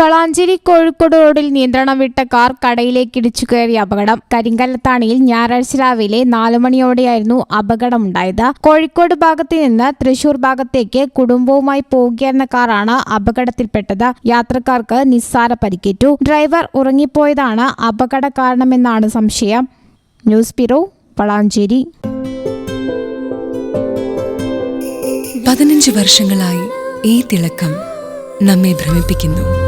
വളാഞ്ചേരി കോഴിക്കോട് റോഡിൽ നിയന്ത്രണം വിട്ട കാർ കടയിലേക്ക് ഇടിച്ചു കയറിയ അപകടം. കരിങ്കല്ലത്താണിയിൽ ഞായറാഴ്ച രാവിലെ നാലു മണിയോടെയായിരുന്നു അപകടമുണ്ടായത്. കോഴിക്കോട് ഭാഗത്ത് നിന്ന് തൃശൂർ ഭാഗത്തേക്ക് കുടുംബവുമായി പോവുകയായിരുന്ന കാറാണ് അപകടത്തിൽപ്പെട്ടത്. യാത്രക്കാർക്ക് നിസ്സാര പരിക്കേറ്റു. ഡ്രൈവർ ഉറങ്ങിപ്പോയതാണ് അപകട കാരണമെന്നാണ് സംശയം. News bureau Valanchery. പതിനഞ്ച് വർഷങ്ങളായി ഈ തിളക്കം നമ്മെ ഭ്രമിപ്പിക്കുന്നു.